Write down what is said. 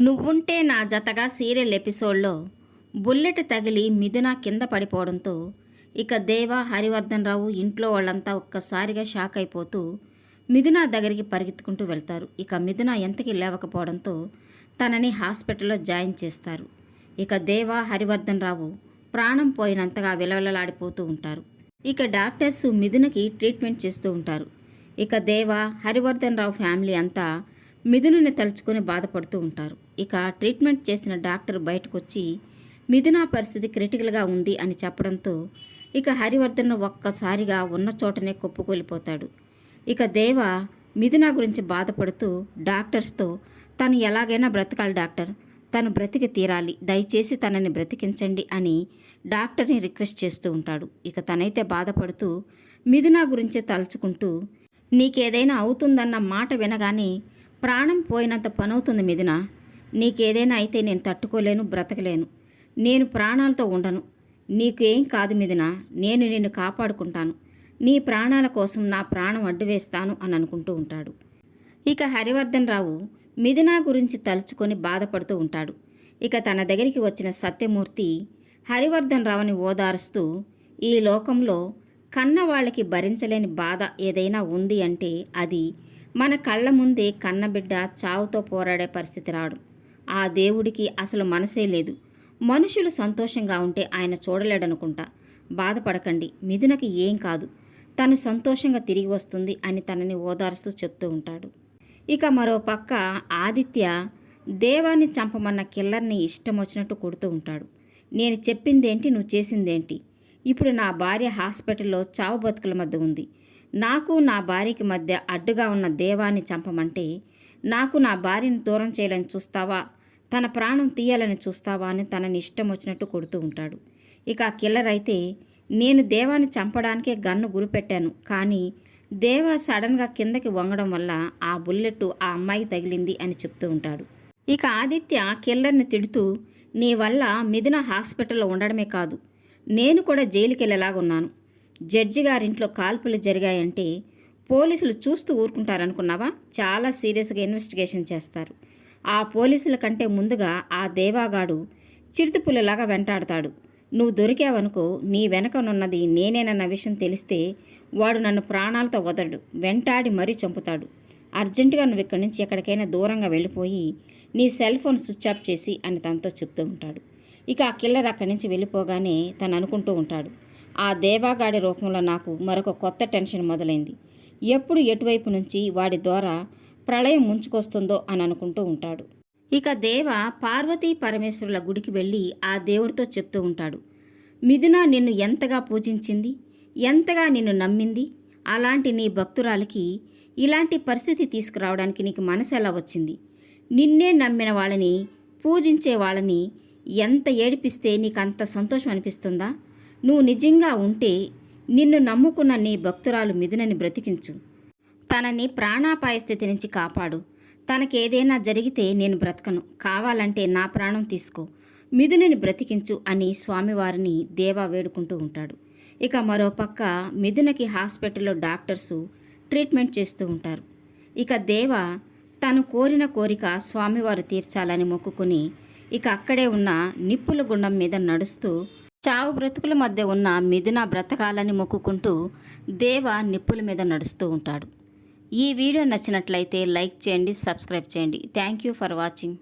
నువ్వుంటే నా జతగా సీరియల్ ఎపిసోడ్లో బుల్లెట్ తగిలి మిథున కింద పడిపోవడంతో ఇక దేవ హరివర్ధన్ రావు ఇంట్లో వాళ్ళంతా ఒక్కసారిగా షాక్ అయిపోతూ మిథున దగ్గరికి పరిగెత్తుకుంటూ వెళ్తారు. ఇక మిథున ఎంతకి లేవకపోవడంతో తనని హాస్పిటల్లో జాయిన్ చేస్తారు. ఇక దేవ హరివర్ధన్ రావు ప్రాణం పోయినంతగా విలవిలలాడిపోతూ ఉంటారు. ఇక డాక్టర్స్ మిథునకి ట్రీట్మెంట్ చేస్తూ ఉంటారు. ఇక దేవ హరివర్ధన్ రావు ఫ్యామిలీ అంతా మిథునుని తలుచుకొని బాధపడుతూ ఉంటారు. ఇక ట్రీట్మెంట్ చేసిన డాక్టర్ బయటకు వచ్చి మిథున పరిస్థితి క్రిటికల్గా ఉంది అని చెప్పడంతో ఇక హరివర్ధన్ ఒక్కసారిగా ఉన్న చోటనే కుప్పకూలిపోతాడు. ఇక దేవ మిథున గురించి బాధపడుతూ డాక్టర్స్తో తను ఎలాగైనా బ్రతకాలి డాక్టర్. తను బ్రతికి తీరాలి. దయచేసి తనని బ్రతికించండి అని డాక్టర్ని రిక్వెస్ట్ చేస్తూ ఉంటాడు. ఇక తనైతే బాధపడుతూ మిథున గురించే తలుచుకుంటూ నీకేదైనా అవుతుందన్న మాట వినగానే ప్రాణం పోయినంత పనవుతుంది మిథున. నీకేదైనా అయితే నేను తట్టుకోలేను బ్రతకలేను. నేను ప్రాణాలతో ఉండను. నీకేం కాదు మిథున. నేను నిన్ను కాపాడుకుంటాను. నీ ప్రాణాల కోసం నా ప్రాణం అడ్డు వేస్తాను అని అనుకుంటూ ఉంటాడు. ఇక హరివర్ధన్ రావు మిథున గురించి తలుచుకొని బాధపడుతూ ఉంటాడు. ఇక తన దగ్గరికి వచ్చిన సత్యమూర్తి హరివర్ధన్ రావుని ఓదారుస్తూ ఈ లోకంలో కన్న వాళ్ళకి భరించలేని బాధ ఏదైనా ఉంది అంటే అది మన కళ్ళ ముందే కన్నబిడ్డ చావుతో పోరాడే పరిస్థితి రావడం ఆ దేవుడికి అసలు మనసే లేదు. మనుషులు సంతోషంగా ఉంటే ఆయన చూడలేడనుకుంటా. బాధపడకండి మిథునకి ఏం కాదు. తను సంతోషంగా తిరిగి వస్తుంది అని తనని ఓదారుస్తూ చెప్తూ ఉంటాడు. ఇక మరో పక్క ఆదిత్య దేవాన్ని చంపమన్న కిల్లర్ని ఇష్టం వచ్చినట్టు కొడుతూ ఉంటాడు. నేను చెప్పిందేంటి నువ్వు చేసిందేంటి? ఇప్పుడు నా భార్య హాస్పిటల్లో చావు బతుకుల మధ్య ఉంది. నాకు నా భార్యకి మధ్య అడ్డుగా ఉన్న దేవాన్ని చంపమంటే నాకు నా భార్యను దూరం చేయాలని చూస్తావా? తన ప్రాణం తీయాలని చూస్తావా అని తనని ఇష్టం వచ్చినట్టు కొడుతూ ఉంటాడు. ఇక ఆ కిల్లర్ అయితే నేను దేవాన్ని చంపడానికే గన్ను గురిపెట్టాను. కానీ దేవ సడన్గా కిందకి వంగడం వల్ల ఆ బుల్లెట్ ఆ అమ్మాయికి తగిలింది అని చెప్తూ ఉంటాడు. ఇక ఆదిత్య కిల్లర్ని తిడుతూ నీ వల్ల మిథున హాస్పిటల్లో ఉండడమే కాదు. నేను కూడా జైలుకి వెళ్ళేలాగున్నాను జడ్జి గారింట్లో కాల్పులు జరిగాయంటే పోలీసులు చూస్తూ ఊరుకుంటారనుకున్నావా? చాలా సీరియస్గా ఇన్వెస్టిగేషన్ చేస్తారు. ఆ పోలీసుల కంటే ముందుగా ఆ దేవాగాడు చిరుతపుల్లలాగా వెంటాడతాడు. నువ్వు దొరికావనుకో నీ వెనకనున్నది నేనేనన్న విషయం తెలిస్తే వాడు నన్ను ప్రాణాలతో వదలడు. వెంటాడి మరీ చంపుతాడు. అర్జెంటుగా నువ్వు ఇక్కడి నుంచి ఎక్కడికైనా దూరంగా వెళ్ళిపోయి నీ సెల్ ఫోన్ స్విచ్ ఆఫ్ చేసి అని తనతో చెప్తూ ఉంటాడు. ఇక ఆ కిల్లర్ అక్కడి నుంచి వెళ్ళిపోగానే తను అనుకుంటూ ఉంటాడు. ఆ దేవాగాడి రూపంలో నాకు మరొక కొత్త టెన్షన్ మొదలైంది. ఎప్పుడు ఎటువైపు నుంచి వాడి ద్వారా ప్రళయం ముంచుకొస్తుందో అని అనుకుంటూ ఉంటాడు. ఇక దేవ పార్వతీ పరమేశ్వరుల గుడికి వెళ్ళి ఆ దేవుడితో చెప్తూ ఉంటాడు. మిథున నిన్ను ఎంతగా పూజించింది? ఎంతగా నిన్ను నమ్మింది? అలాంటి నీ భక్తురాలికి ఇలాంటి పరిస్థితి తీసుకురావడానికి నీకు మనసు ఎలా వచ్చింది? నిన్నే నమ్మిన వాళ్ళని పూజించే వాళ్ళని ఎంత ఏడిపిస్తే నీకు అంత సంతోషం అనిపిస్తుందా? నువ్వు నిజంగా ఉంటే నిన్ను నమ్ముకున్న నీ భక్తురాలు మిథునని బ్రతికించు. తనని ప్రాణాపాయ స్థితి నుంచి కాపాడు. తనకేదైనా జరిగితే నేను బ్రతకను. కావాలంటే నా ప్రాణం తీసుకో. మిథునిని బ్రతికించు అని స్వామివారిని దేవా వేడుకుంటూ ఉంటాడు. ఇక మరోపక్క మిథునకి హాస్పిటల్లో డాక్టర్సు ట్రీట్మెంట్ చేస్తూ ఉంటారు. ఇక దేవ తను కోరిన కోరిక స్వామివారు తీర్చాలని మొక్కుకుని ఇక అక్కడే ఉన్న నిప్పుల గుండం మీద నడుస్తూ చావు బ్రతుకుల మధ్య ఉన్న మిథున బ్రతకాలని మొక్కుకుంటూ దేవ నిప్పుల మీద నడుస్తూ ఉంటాడు. ఈ వీడియో నచ్చినట్లయితే లైక్ చేయండి సబ్స్క్రైబ్ చేయండి. Thank you for watching.